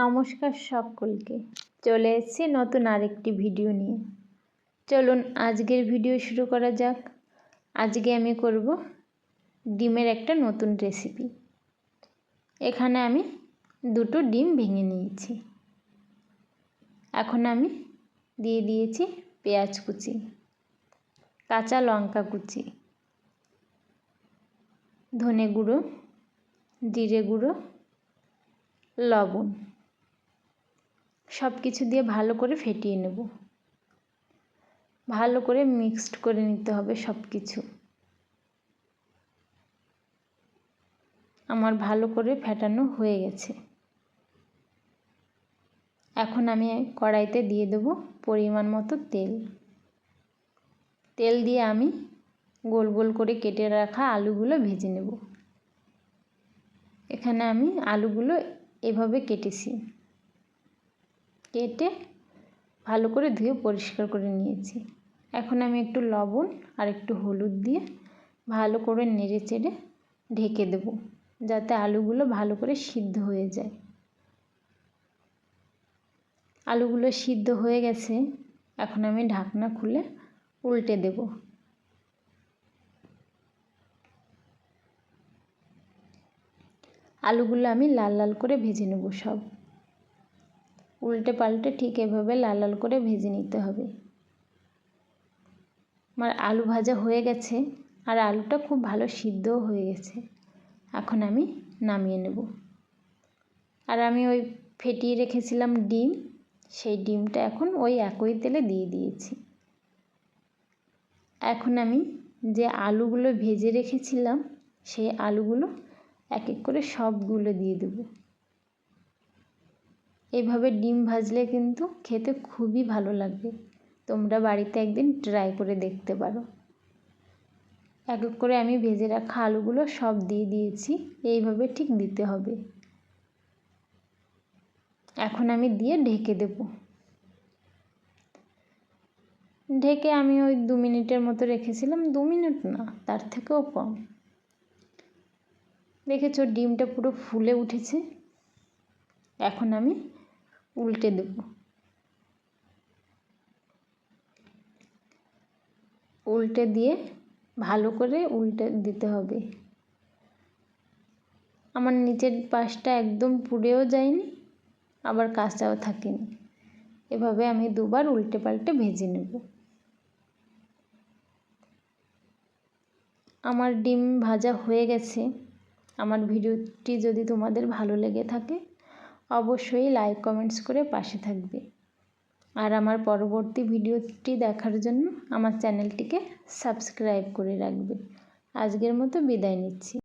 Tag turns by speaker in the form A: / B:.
A: নমস্কার সকলকে। চলে এসেছি নতুন আরেকটি ভিডিও নিয়ে। চলুন আজকের ভিডিও শুরু করা যাক। আজকে আমি করব ডিমের একটা নতুন রেসিপি এখানে আমি দুটো ডিম ভেঙে নিয়েছি। এখন আমি দিয়ে দিয়েছি পেঁয়াজ কুচি, কাঁচা লঙ্কা কুচি, ধনে গুঁড়ো, জিরে গুঁড়ো, লবণ। সব কিছু দিয়ে ভালো করে ফেটিয়ে নেব। ভালো করে মিক্সড করে নিতে হবে সব কিছু আমার ভালো করে ফেটানো হয়ে গেছে। এখন আমি কড়াইতে দিয়ে দেবো পরিমাণ মতো তেল। তেল দিয়ে আমি গোল গোল করে কেটে রাখা আলুগুলো ভেজে নেব। এখানে আমি আলুগুলো এভাবে কেটেছি। কেটে ভালো করে ধুয়ে পরিষ্কার করে নিয়েছি। এখন আমি একটু লবণ আর একটু হলুদ দিয়ে ভালো করে নেড়ে চেড়ে ঢেকে দেব, যাতে আলুগুলো ভালো করে সিদ্ধ হয়ে যায়। আলুগুলো সিদ্ধ হয়ে গেছে, এখন আমি ঢাকনা খুলে উল্টে দেব। আলুগুলো আমি লাল লাল করে ভেজে নেব সব। উল্টে পাল্টে ঠিক এভাবে লাল লাল করে ভেজে নিতে হবে। আমার আলু ভাজা হয়ে গেছে আর আলুটা খুব ভালো সিদ্ধও হয়ে গেছে। এখন আমি নামিয়ে নেব। আর আমি ওই ফেটিয়ে রেখেছিলাম ডিম, সেই ডিমটা এখন ওই একই তেলে দিয়ে দিয়েছি। এখন আমি যে আলুগুলো ভেজে রেখেছিলাম, সেই আলুগুলো এক এক করে সবগুলো দিয়ে দেবো। এভাবে ডিম ভাজলে কিন্তু খেতে খুবই ভালো লাগবে। তোমরা বাড়িতে একদিন ট্রাই করে দেখতে পারো। এক এক করে আমি ভেজে রাখা আলুগুলো সব দিয়ে দিয়েছি, এইভাবে ঠিক দিতে হবে। এখন আমি দিয়ে ঢেকে দেব। ঢেকে আমি ওই দু মিনিটের মতো রেখেছিলাম, দু মিনিট না, তার থেকেও কম। দেখেছ, ডিমটা পুরো ফুলে উঠেছে। এখন আমি উল্টে দেব। উল্টে দিয়ে ভালো করে উল্টে দিতে হবে। আমার নিচের পাশটা একদম পুড়েও যায়নি, আবার কাঁচাও থাকেনি। এভাবে আমি দুবার উল্টে পাল্টে ভেজে নেব। আমার ডিম ভাজা হয়ে গেছে। আমার ভিডিওটি যদি তোমাদের ভালো লেগে থাকে অবশ্যই লাইক কমেন্টস করে পাশে থাকবে। আর আমার পরবর্তী ভিডিওটি দেখার জন্য আমার চ্যানেলটিকে সাবস্ক্রাইব করে রাখবে। আজকের মতো বিদায় নিচ্ছি।